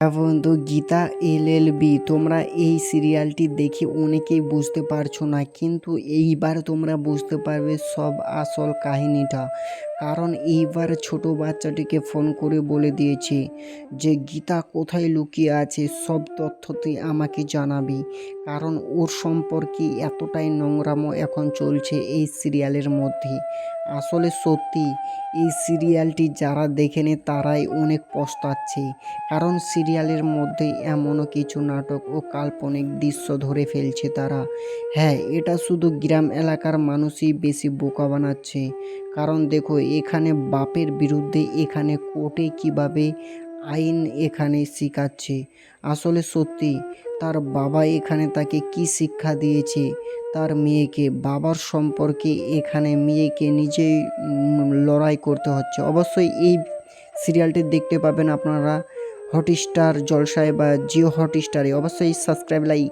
হ্যাঁ বন্ধু, গীতা এলএলবি তোমরা এই সিরিয়ালটি দেখে অনেকেই বুঝতে পারছ না, কিন্তু এইবার তোমরা বুঝতে পারবে সব আসল কাহিনীটা। কারণ এইবার ছোট বাচ্চাটিকে ফোন করে বলে দিয়েছে যে, গীতা কোথায় লুকিয়ে আছে? সব তথ্য তুই আমাকে জানাবি। কারণ ওর সম্পর্কে এতটাই নোংরামো এখন চলছে এই সিরিয়ালের মধ্যে। আসলে সত্যি, এই সিরিয়ালটি যারা দেখেনি তারাই অনেক পস্তাচ্ছে। কারণ সিরিয়ালের মধ্যে এমনও কিছু নাটক ও কাল্পনিক দৃশ্য ধরে ফেলছে তারা। হ্যাঁ এটা শুধু গ্রাম এলাকার মানুষই বেশি বোকা বানাচ্ছে। কারণ দেখো, এখানে বাপের বিরুদ্ধে, এখানে কোর্টে কীভাবে আইন এখানে শেখাচ্ছে? আসলে সত্যি, তার বাবা এখানে তাকে কি শিক্ষা দিয়েছে? তার মেয়েকে, বাবার সম্পর্কে এখানে মেয়েকে নিজেই লড়াই করতে হচ্ছে। অবশ্যই এই সিরিয়ালটি দেখতে পাবেন আপনারা, হটস্টার জলসায় বা জিও হটস্টারে। অবশ্যই সাবস্ক্রাইব, লাইক